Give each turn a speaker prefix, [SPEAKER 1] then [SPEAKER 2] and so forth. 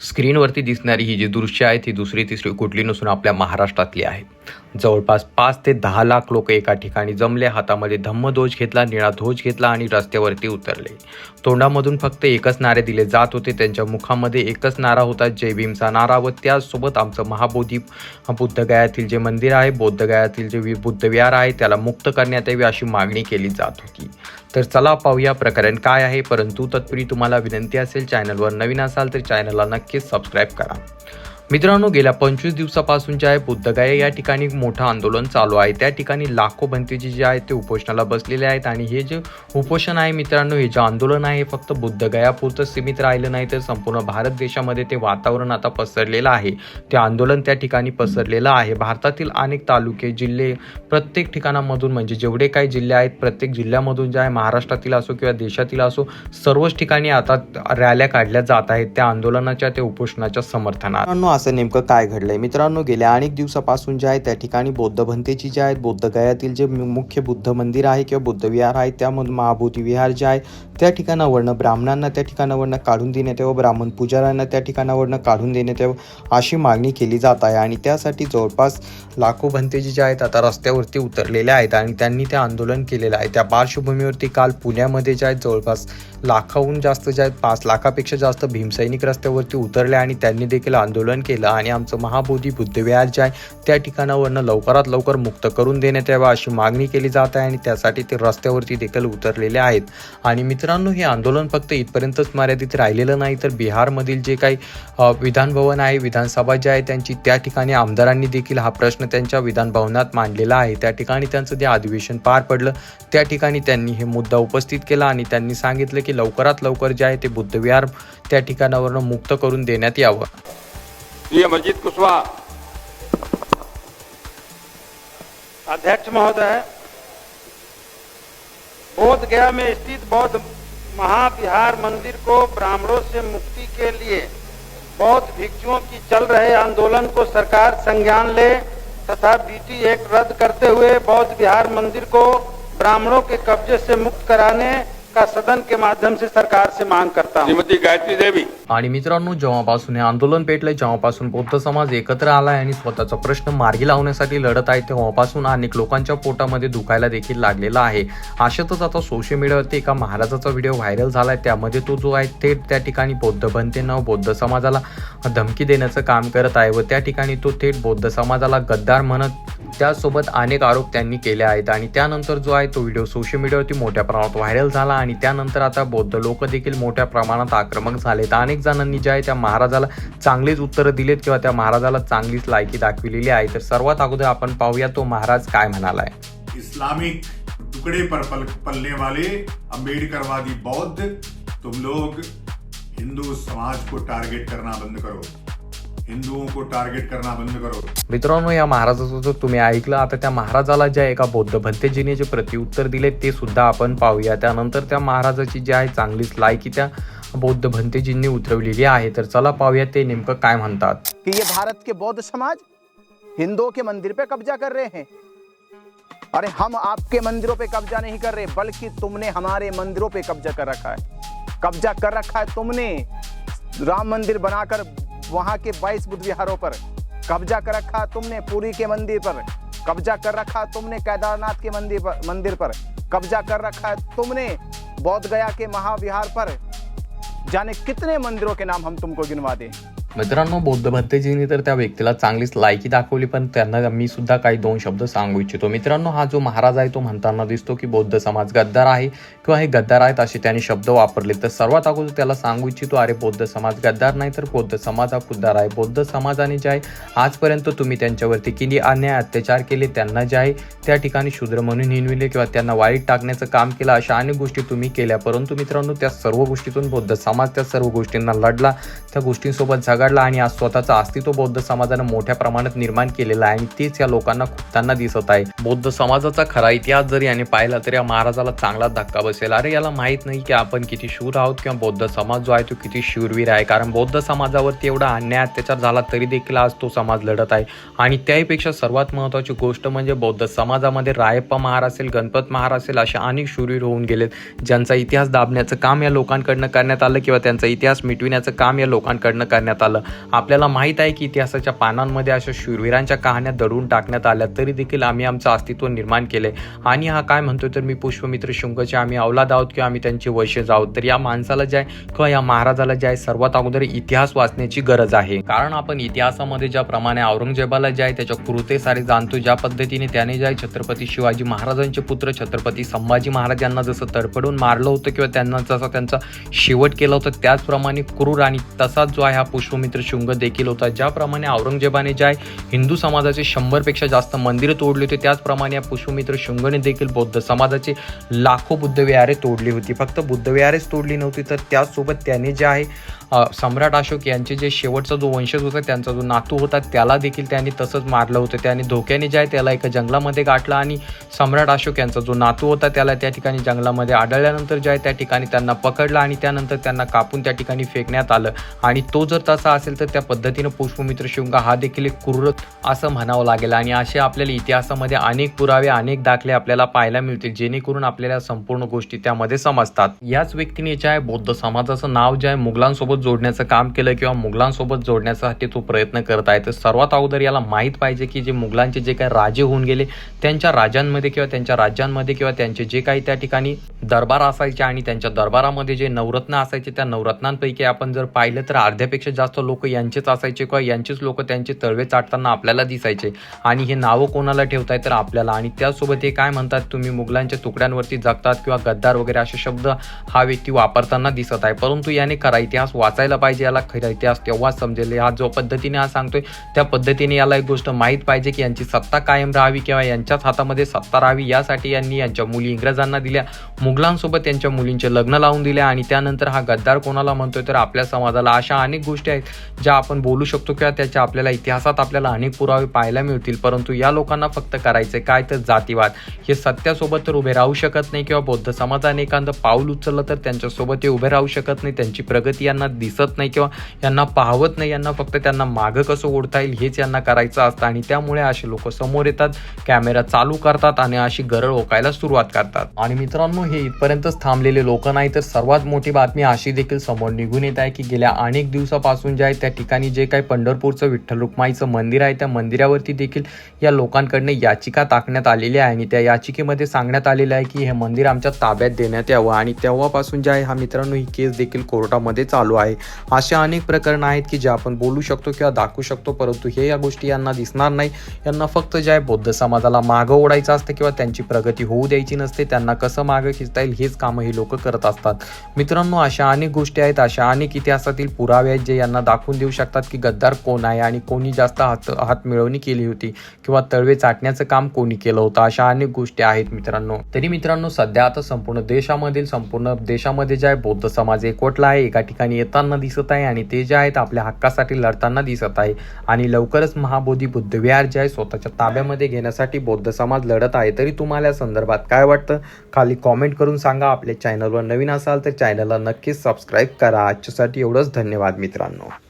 [SPEAKER 1] स्क्रीनवरती दिसणारी ही जी दृश्य आहेत ही दुसरी तिसरी कुठली नसून आपल्या महाराष्ट्रातली आहे. जवळपास पाच ते दहा लाख लोक एका ठिकाणी जमले. हातामध्ये धम्मध्वज घेतला निळा ध्वज घेतला आणि रस्त्यावरती उतरले. तोंडामधून फक्त एकच नारे दिले जात होते. त्यांच्या मुखामध्ये एकच नारा होता जय भीमचा नारा व त्यासोबत आमचं महाबोधी बुद्धगयातील जे मंदिर आहे बौद्धगयातील जे वि- बुद्धविहार आहे त्याला मुक्त करण्यात यावी अशी मागणी केली जात होती. तर चला पाहूया प्रकरण काय आहे. परंतु तत्पूर्वी तुम्हाला विनंती असेल चॅनलवर नवीन असाल तर चॅनलला नक्कीच सबस्क्राईब करा. मित्रांनो गेल्या पंचवीस दिवसापासून जे आहे बुद्धगया या ठिकाणी मोठं आंदोलन चालू आहे. त्या ठिकाणी लाखो भंतेजी जे आहेत ते उपोषणाला बसलेले आहेत. आणि हे जे उपोषण आहे मित्रांनो हे जे आंदोलन आहे हे फक्त बुद्धगयापुरतं सीमित राहिलं नाही तर संपूर्ण भारत देशामध्ये ते वातावरण आता पसरलेलं आहे. ते आंदोलन त्या ठिकाणी पसरलेलं आहे. भारतातील अनेक तालुके जिल्हे प्रत्येक ठिकाणामधून म्हणजे जेवढे काही जिल्हे आहेत प्रत्येक जिल्ह्यामधून जे आहे महाराष्ट्रातील असो किंवा देशातील असो सर्वच ठिकाणी आता रॅल्या काढल्या जात आहेत. त्या आंदोलनाच्या त्या उपोषणाच्या समर्थनात. असं नेमकं काय घडलंय? मित्रांनो गेल्या अनेक दिवसापासून जे आहे त्या ठिकाणी बौद्ध भंतेची जे आहेत बौद्ध गयातील जे मुख्य बुद्ध मंदिर आहे किंवा बुद्ध विहार आहे त्यामधून महाभूती विहार जे आहे त्या ठिकाणावरनं ब्राह्मणांना त्या ठिकाणावरनं काढून देण्यात यावं ब्राह्मण पुजाऱ्यांना त्या ठिकाणावरनं काढून देण्यात यावं अशी मागणी केली जात आहे. आणि त्यासाठी जवळपास लाखो भंतेजी जे आहेत आता रस्त्यावरती उतरलेले आहेत आणि त्यांनी ते आंदोलन केलेलं आहे. त्या पार्श्वभूमीवरती काल पुण्यामध्ये जे आहेत जवळपास लाखाहून जास्त जे आहेत पाच लाखापेक्षा जास्त भीमसैनिक रस्त्यावरती उतरले आणि त्यांनी देखील आंदोलन केलं आणि आमचं महाबोधी बुद्धविहार जे आहे त्या ठिकाणावरनं लवकरात लवकर मुक्त करून देण्यात यावं अशी मागणी केली जात आहे आणि त्यासाठी ते रस्त्यावरती देखील उतरलेले आहेत. आणि मित्रांनो हे आंदोलन फक्त इथपर्यंतच मर्यादित राहिलेलं नाही तर बिहारमधील जे काही विधानभवन आहे विधानसभा जे आहे त्यांची त्या ठिकाणी आमदारांनी देखील हा प्रश्न त्यांच्या विधानभवनात मांडलेला आहे. त्या ठिकाणी त्यांचं जे अधिवेशन पार पडलं त्या ठिकाणी त्यांनी हे मुद्दा उपस्थित केला आणि त्यांनी सांगितलं की लवकरात लवकर जे आहे ते बुद्धविहार त्या ठिकाणावरनं मुक्त करून देण्यात यावं.
[SPEAKER 2] श्री अमरजीत कुशवाहा।
[SPEAKER 3] अध्यक्ष महोदय, बोध गया में स्थित बौद्ध महाविहार मंदिर को ब्राह्मणों से मुक्ति के लिए बौद्ध भिक्षुओं की चल रहे आंदोलन को सरकार संज्ञान ले तथा बीटी एक्ट रद्द करते हुए बौद्ध विहार मंदिर को ब्राह्मणों के कब्जे से मुक्त कराने का सदन के माध्यम से सरकार से मांग करता हूं।
[SPEAKER 2] श्रीमती गायत्री देवी।
[SPEAKER 1] आणि मित्रांनो जेव्हापासून हे आंदोलन पेटलंय जेव्हापासून बौद्ध समाज एकत्र आलाय आणि स्वतःचा प्रश्न मार्गी लावण्यासाठी लढत आहे तेव्हापासून अनेक लोकांच्या पोटामध्ये दुखायला देखील लागलेला आहे. अशातच आता सोशल मीडियावरती एका महाराजाचा व्हिडिओ व्हायरल झालाय. त्यामध्ये तो जो आहे थेट त्या ठिकाणी बौद्ध बनतेनं बौद्ध समाजाला धमकी देण्याचं काम करत आहे व त्या ठिकाणी तो थेट बौद्ध समाजाला गद्दार म्हणत त्यासोबत अनेक आरोप त्यांनी केले आहेत आणि त्यानंतर जो आहे तो व्हिडिओ सोशल मीडियावरती मोठ्या प्रमाणात व्हायरल झाला आणि त्यानंतर आता बौद्ध लोक देखील मोठ्या प्रमाणात आक्रमक झालेत. अनेक जणांनी जे आहे त्या महाराजाला चांगलीच उत्तरं दिलेत किंवा त्या महाराजाला चांगलीच लायकी दाखविलेली आहे. तर सर्वात अगोदर आपण पाहूया तो महाराज काय म्हणालाय.
[SPEAKER 4] इस्लामिक टुकड़े पर पल, पलने वाले अंबेडकरवादी बौद्ध तुम लोग हिंदू समाज को टारगेट करना बंद करो। हिंदुओं को टारगेट करना बंद करो।
[SPEAKER 1] मित्रांनो या महाराजाचं जर तुम्ही ऐकलं आता त्या महाराजाला ज्या एका बौद्ध भंतेजीने जे प्रत्युत्तर दिले ते सुद्धा आपण पाहूया. त्यानंतर त्या महाराजाची जी आहे चांगलीच लायकी त्या बौद्ध भंतेजींनी उतरवलेली आहे. तर चला पाहूया ते नेमकं काय म्हणतात.
[SPEAKER 5] कि ये भारत के बौद्ध समाज हिंदुओं के मंदिर पे कब्जा कर रहे हैं। अरे हम आपके मंदिरों पे कब्जा नहीं कर रहे बल्कि तुमने हमारे मंदिरों पे कब्जा कर रखा है। कब्जा कर रखा है तुमने। राम मंदिर बनाकर वहाँ के 22 बुद्ध विहारों पर। कब्जा कर रखा तुमने पुरी के मंदिर पर। कब्जा कर रखा तुमने केदारनाथ के मंदिर पर मंदिर पर। कब्जा कर रखा तुमने बौद्ध गया के महाविहार पर। जाने कितने मंदिरों के नाम हम तुमको गिनवा दें।
[SPEAKER 1] मित्रांनो बौद्ध भत्तेजींनी तर त्या व्यक्तीला चांगलीच लायकी दाखवली पण त्यांना मी सुद्धा काही दोन शब्द सांगू इच्छितो. मित्रांनो हा जो महाराज आहे तो म्हणताना दिसतो की बौद्ध समाज गद्दार आहे किंवा हे गद्दार आहेत असे त्यांनी शब्द वापरले. तर सर्वात अगोदर त्याला सांगू इच्छितो अरे बौद्ध समाज गद्दार नाही तर बौद्ध समाज हा खुद्दार आहे. बौद्ध समाजाने जे आहे आजपर्यंत तुम्ही त्यांच्यावरती किती अन्याय अत्याचार केले त्यांना जे आहे त्या ठिकाणी शूद्र म्हणून हिनविले किंवा त्यांना वाईट टाकण्याचं काम केलं अशा अनेक गोष्टी तुम्ही केल्या. परंतु मित्रांनो त्या सर्व गोष्टीतून बौद्ध समाज त्या सर्व गोष्टींना लढला. त्या गोष्टींसोबत झगडला आणि आज स्वतःचं अस्तित्व बौद्ध समाजानं मोठ्या प्रमाणात निर्माण केलेलं आहे आणि तेच या लोकांना खुपताना दिसत आहे. बौद्ध समाजाचा खरा इतिहास जरी याने पाहिला तर या महाराजाला चांगला धक्का बसेल. अरे याला माहीत नाही की आपण किती शूर आहोत किंवा बौद्ध समाज जो आहे तो किती शूरवीर आहे. कारण बौद्ध समाजावरती एवढा अन्याय अत्याचार झाला तरी देखील आज तो समाज लढत आहे. आणि त्याहीपेक्षा सर्वात महत्त्वाची गोष्ट म्हणजे बौद्ध समाजामध्ये रायप्पा महार असेल गणपत महार असेल असे अनेक शूरवीर होऊन गेलेत. ज्यांचा इतिहास दाबण्याचं काम या लोकांकडनं करण्यात आलं किंवा त्यांचा इतिहास मिटविण्याचं काम या लोकांकडनं करण्यात आलं. आपल्याला माहीत आहे की इतिहासाच्या पानांमध्ये अशा शूरवीरांच्या कहाण्या दडून टाकण्यात आल्या तरी देखील आम्ही आमचं अस्तित्व निर्माण केले आणि हा काय म्हणतो तर मी पुष्पमित्र शुंगचे आम्ही अवलाद आहोत किंवा आम्ही त्यांचे वंशज आहोत. तर या माणसाला जे आहे किंवा या महाराजाला जे आहे सर्वात अगोदर इतिहास वाचण्याची गरज आहे. कारण आपण इतिहासामध्ये ज्याप्रमाणे औरंगजेबाला जे आहे त्याच्या कृते सारे जाणतो ज्या पद्धतीने त्याने जे आहे छत्रपती शिवाजी महाराजांचे पुत्र छत्रपती संभाजी महाराज यांना जसं तडफडून मारलं होतं किंवा त्यांना जसा त्यांचा शेवट केला होता त्याचप्रमाणे क्रूर आणि तसाच जो आहे हा विश्वामित्र शुंग देखील होता. ज्याप्रमाणे औरंगजेबाने जे आहे हिंदू समाजाचे शंभरपेक्षा जास्त मंदिरं तोडली होती त्याचप्रमाणे या पुष्पमित्र शुंगने देखील बौद्ध समाजाचे लाखो बुद्धविहारे तोडली होती. फक्त बुद्धविहारेच तोडली नव्हती तर त्याचसोबत त्याने जे आहे सम्राट अशोक यांचे जे शेवटचा जो वंशज होता त्यांचा जो नातू होता त्याला देखील त्यांनी तसंच मारलं होतं. त्याने धोक्याने जे आहे त्याला एका जंगलामध्ये गाठलं आणि सम्राट अशोक यांचा जो नातू होता त्याला त्या ठिकाणी जंगलामध्ये आढळल्यानंतर जे आहे त्या ठिकाणी त्यांना पकडलं आणि त्यानंतर त्यांना कापून त्या ठिकाणी फेकण्यात आलं. आणि तो जर तसा असेल तर त्या पद्धतीनं पुष्पमित्र शुंग हा देखील एक क्रूर असं म्हणावं लागेल. आणि असे आपल्याला इतिहासामध्ये अनेक पुरावे अनेक दाखले आपल्याला पाहायला मिळतील जेणेकरून आपल्याला संपूर्ण गोष्टी त्यामध्ये समजतात. याच व्यक्तीने जे आहे बौद्ध समाजाचं नाव जे आहे मुघलांसोबत जोडण्याचं काम केलं किंवा मुघलांसोबत जोडण्यासाठी तो प्रयत्न करत आहे तर सर्वात अगोदर याला माहीत पाहिजे की जे मुघलांचे जे काही राजे होऊन गेले त्यांच्या राजांमध्ये किंवा त्यांच्या राज्यांमध्ये किंवा त्यांचे जे काही त्या ठिकाणी दरबार असायचे आणि त्यांच्या दरबारामध्ये जे नवरत्न असायचे त्या नवरत्नांपैकी आपण जर पाहिलं तर अर्ध्यापेक्षा जास्त लोक यांचेच असायचे किंवा यांचेच लोक त्यांचे तळवे चाटताना आपल्याला दिसायचे. आणि हे नावं कोणाला ठेवताय तर आपल्याला. आणि त्यासोबत हे काय म्हणतात तुम्ही मुघलांच्या तुकड्यांवरती जगतात किंवा गद्दार वगैरे असे शब्द हा व्यक्ती वापरताना दिसत आहे. परंतु याने खरा इतिहास वाचायला पाहिजे याला खरा इतिहास तेव्हाच समजेल? हा जो पद्धतीने हा सांगतोय त्या पद्धतीने याला एक गोष्ट माहीत पाहिजे की यांची सत्ता कायम राहावी किंवा यांच्याच हातामध्ये सत्ता राहावी यासाठी यांनी यांच्या मुली इंग्रजांना दिल्या मुघलांसोबत त्यांच्या मुलींचे लग्न लावून दिले आणि त्यानंतर हा गद्दार कोणाला म्हणतोय तर आपल्या समाजाला. अशा अनेक गोष्टी आहेत ज्या आपण बोलू शकतो किंवा त्याच्या आपल्याला इतिहासात आपल्याला अनेक पुरावे पाहायला मिळतील परंतु या लोकांना फक्त करायचे काय तर जातीवाद. हे सत्यासोबत तर उभे राहू शकत नाही किंवा बौद्ध समाजाने एखादं पाऊल उचललं तर त्यांच्यासोबत ते उभे राहू शकत नाही. त्यांची प्रगती यांना दिसत नाही किंवा यांना पाहवत नाही यांना फक्त त्यांना मागं कसं ओढता येईल हेच यांना करायचं असतं. आणि त्यामुळे असे लोक समोर येतात कॅमेरा चालू करतात आणि अशी गरळ ओकायला सुरुवात करतात. आणि मित्रांनो हे इथपर्यंतच थांबलेले लोक नाही तर सर्वात मोठी बातमी अशी देखील समोर निघून येत आहे की गेल्या अनेक दिवसापासून जे आहे त्या ठिकाणी जे काही पंढरपूरचं विठ्ठल रुक्माईचं मंदिर आहे त्या मंदिरावरती देखील या लोकांकडनं याचिका टाकण्यात आलेली आहे. आणि त्या याचिकेमध्ये सांगण्यात आलेलं आहे की हे मंदिर आमच्या ताब्यात देण्यात यावं. आणि तेव्हापासून जे आहे हा मित्रांनो ही केस देखील कोर्टामध्ये चालू आहे. अशा अनेक प्रकरणं आहेत की जे आपण बोलू शकतो किंवा दाखवू शकतो परंतु हे या गोष्टी यांना दिसणार नाही. यांना फक्त जे आहे बौद्ध समाजाला मागं ओढायचं असतं किंवा त्यांची प्रगती होऊ द्यायची नसते त्यांना कसं मागं खिचता येईल हेच कामं ही लोक करत असतात. मित्रांनो अशा अनेक गोष्टी आहेत अशा अनेक इतिहासातील पुरावे आहेत जे यांना दाखवून देऊ शकतात की गद्दार कोण आहे आणि कोणी जास्त हात हात मिळवणी केली होती किंवा तळवे चाटण्याचं काम कोणी केलं होतं अशा अनेक गोष्टी आहेत मित्रांनो. तरी मित्रांनो सध्या आता संपूर्ण देशामधील संपूर्ण देशामध्ये जे आहे बौद्ध समाज एकवटला आहे. एका ठिकाणी लढताना दिसत आहे आणि ते जे आहेत आपल्या हक्कासाठी लढताना दिसत आहे. आणि लवकरच महाबोधी बुद्धविहार जे आहे स्वतःच्या ताब्यामध्ये घेण्यासाठी बौद्ध समाज लढत आहे. तरी तुम्हाला या संदर्भात काय वाटतं? खाली कॉमेंट करून सांगा. आपल्या चॅनलवर नवीन असाल तर चॅनलला नक्कीच सबस्क्राईब करा. आजच्यासाठी एवढंच. धन्यवाद मित्रांनो.